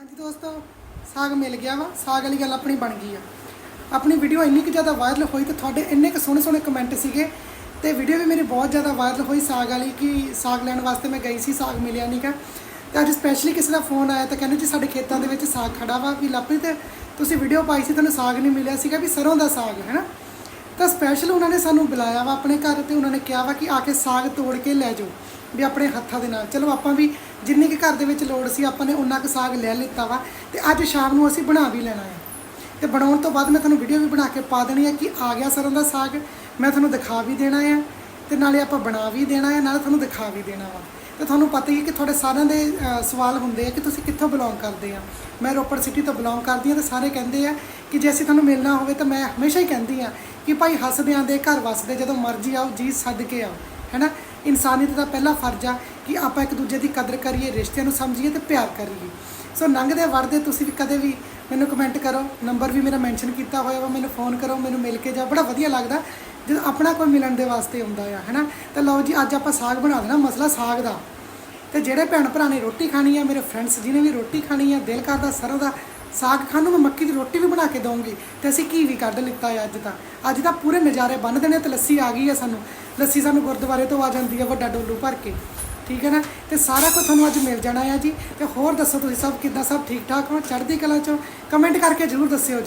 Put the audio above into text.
ਹਾਂਜੀ ਦੋਸਤੋ, ਸਾਗ ਮਿਲ ਗਿਆ ਵਾ, ਸਾਗ ਵਾਲੀ ਗੱਲ ਆਪਣੀ ਬਣ ਗਈ ਆ। ਆਪਣੀ ਵੀਡੀਓ ਇੰਨੀ ਕੁ ਜ਼ਿਆਦਾ ਵਾਇਰਲ ਹੋਈ ਤੇ ਤੁਹਾਡੇ ਇੰਨੇ ਕੁ ਸੋਹਣੇ ਸੋਹਣੇ ਕਮੈਂਟ ਸੀਗੇ ਤੇ ਵੀਡੀਓ ਵੀ ਮੇਰੀ ਬਹੁਤ ਜ਼ਿਆਦਾ ਵਾਇਰਲ ਹੋਈ ਸਾਗ ਵਾਲੀ ਕਿ ਸਾਗ ਲੈਣ ਵਾਸਤੇ ਮੈਂ ਗਈ ਸੀ, ਸਾਗ ਮਿਲਿਆ ਨਹੀਂਗਾ ਤੇ ਅੱਜ ਸਪੈਸ਼ਲੀ ਕਿਸੇ ਦਾ ਫੋਨ ਆਇਆ ਤਾਂ ਕਹਿੰਦੇ ਜੀ ਸਾਡੇ ਖੇਤਾਂ ਦੇ ਵਿੱਚ ਸਾਗ ਖੜਾ ਵਾ ਵੀ ਲਾਪਰੀ ਤੇ ਤੁਸੀਂ ਵੀਡੀਓ ਪਾਈ ਸੀ, ਤੁਹਾਨੂੰ ਸਾਗ ਨਹੀਂ ਮਿਲਿਆ ਸੀਗਾ ਵੀ ਸਰੋਂ ਦਾ ਸਾਗ, ਹੈ ਨਾ? ਤਾਂ ਸਪੈਸ਼ਲ ਉਹਨਾਂ ਨੇ ਸਾਨੂੰ ਬੁਲਾਇਆ ਵਾ ਆਪਣੇ ਘਰ ਤੇ ਉਹਨਾਂ ਨੇ ਕਿਹਾ ਵਾ ਕਿ ਆ ਕੇ ਸਾਗ ਤੋੜ ਕੇ ਲੈ ਜਾਓ ਵੀ ਆਪਣੇ ਹੱਥਾਂ ਦੇ ਨਾਲ। ਚਲੋ ਆਪਾਂ ਵੀ ਜਿੰਨੀ ਕਿ ਘਰ ਦੇ ਵਿੱਚ ਲੋੜ ਸੀ ਆਪਾਂ ਨੇ ਉਨਾ ਕੁ ਸਾਗ ਲੈ ਲਿੱਤਾ ਵਾ ਤੇ ਅੱਜ ਸ਼ਾਮ ਨੂੰ ਅਸੀਂ ਬਣਾ ਵੀ ਲੈਣਾ ਹੈ ਤੇ ਬਣਾਉਣ ਤੋਂ ਬਾਅਦ ਮੈਂ ਤੁਹਾਨੂੰ ਵੀਡੀਓ ਵੀ ਬਣਾ ਕੇ ਪਾ ਦੇਣੀ ਹੈ ਕਿ ਆ ਗਿਆ ਸਰੋਂ ਦਾ ਸਾਗ, ਮੈਂ ਤੁਹਾਨੂੰ ਦਿਖਾ ਵੀ ਦੇਣਾ ਹੈ ਤੇ ਨਾਲੇ ਆਪਾਂ ਬਣਾ ਵੀ ਦੇਣਾ ਹੈ ਨਾਲੇ ਤੁਹਾਨੂੰ ਦਿਖਾ ਵੀ ਦੇਣਾ ਵਾ। ਤੇ ਤੁਹਾਨੂੰ ਪਤਾ ਹੀ ਹੈ ਕਿ ਤੁਹਾਡੇ ਸਾਰਿਆਂ ਦੇ ਸਵਾਲ ਹੁੰਦੇ ਆ ਕਿ ਤੁਸੀਂ ਕਿੱਥੋਂ ਬਿਲੋਂਗ ਕਰਦੇ ਆ। ਮੈਂ ਰੋਪੜ ਸਿਟੀ ਤੋਂ ਬਿਲੋਂਗ ਕਰਦੀ ਆ ਤੇ ਸਾਰੇ ਕਹਿੰਦੇ ਆ ਕਿ ਜੇ ਅਸੀਂ ਤੁਹਾਨੂੰ ਮਿਲਣਾ ਹੋਵੇ ਤਾਂ ਮੈਂ ਹਮੇਸ਼ਾ ਹੀ ਕਹਿੰਦੀ ਆ ਕਿ ਭਾਈ ਹੱਸਦਿਆਂ ਦੇ ਘਰ ਵਸਦੇ, ਜਦੋਂ ਮਰਜ਼ੀ ਆਓ ਜੀ ਸੱਦ ਕੇ ਆਓ, ਹੈਨਾ? ਇਨਸਾਨੀਅਤ ਦਾ ਪਹਿਲਾ ਫਰਜ਼ ਆ ਕਿ ਆਪਾਂ ਇੱਕ ਦੂਜੇ ਦੀ ਕਦਰ ਕਰੀਏ, ਰਿਸ਼ਤਿਆਂ ਨੂੰ ਸਮਝੀਏ ਤੇ ਪਿਆਰ ਕਰੀਏ। ਸੋ ਲੰਘਦੇ ਵੜਦੇ ਤੁਸੀਂ ਵੀ ਕਦੇ ਵੀ ਮੈਨੂੰ ਕਮੈਂਟ ਕਰੋ ਨੰਬਰ ਵੀ ਮੇਰਾ ਮੈਂਸ਼ਨ ਕੀਤਾ ਹੋਇਆ ਵਾ, ਮੈਨੂੰ ਫੋਨ ਕਰੋ, ਮੈਨੂੰ ਮਿਲ ਕੇ ਜਾ ਬੜਾ ਵਧੀਆ ਲੱਗਦਾ, ਜਦੋਂ ਆਪਣਾ ਕੋਈ ਮਿਲਣ ਦੇ ਵਾਸਤੇ ਹੁੰਦਾ ਆ, ਹੈਨਾ? ਤਾਂ ਲਓ ਜੀ, ਅੱਜ ਆਪਾਂ ਸਾਗ ਬਣਾ ਦੇਣਾ, ਮਸਲਾ ਸਾਗ ਦਾ। ਤੇ ਜਿਹੜੇ ਭੈਣ ਭਰਾ ਨੇ ਰੋਟੀ ਖਾਣੀ ਆ, ਮੇਰੇ ਫਰੈਂਡਸ ਜਿਹਨੇ ਵੀ ਰੋਟੀ ਖਾਣੀ ਆ, ਦਿਲ ਕਰਦਾ ਸਰੋਂ ਦਾ ਸਾਗ ਖਾਣ ਨੂੰ ਮੈਂ ਮੱਕੀ ਦੀ ਰੋਟੀ ਵੀ ਬਣਾ ਕੇ ਦਊਂਗੀ ਤੇ ਅਸੀਂ ਕੀ ਵੀ ਕੱਢ ਲਿੱਤਾ ਹੈ ਅੱਜ ਤਾਂ। ਅੱਜ ਤਾਂ ਪੂਰੇ ਨਜ਼ਾਰੇ ਬੰਨ ਦੇਣੇ ਤੇ ਲੱਸੀ ਆ ਗਈ ਆ ਸਾਨੂੰ। ਲੱਸੀ ਸਾਨੂੰ ਗੁਰਦੁਆਰੇ ਤੋਂ ਆ ਜਾਂਦੀ ਆ ਵੱਡਾ ਡੋਲੂ ਭਰ ਕੇ। ਠੀਕ ਹੈ ਨਾ? ਤੇ ਸਾਰਾ ਕੁਝ ਤੁਹਾਨੂੰ ਅੱਜ ਮਿਲ ਜਾਣਾ ਆ ਜੀ। ਤੇ ਹੋਰ ਦੱਸੋ ਤੁਸੀਂ ਸਭ ਕਿੱਦਾਂ? ਸਭ ਠੀਕ ਠਾਕ ਹੋ? ਚੜ੍ਹਦੀ ਕਲਾ ਚੋਂ ਕਮੈਂਟ ਕਰਕੇ ਜ਼ਰੂਰ ਦੱਸਿਓ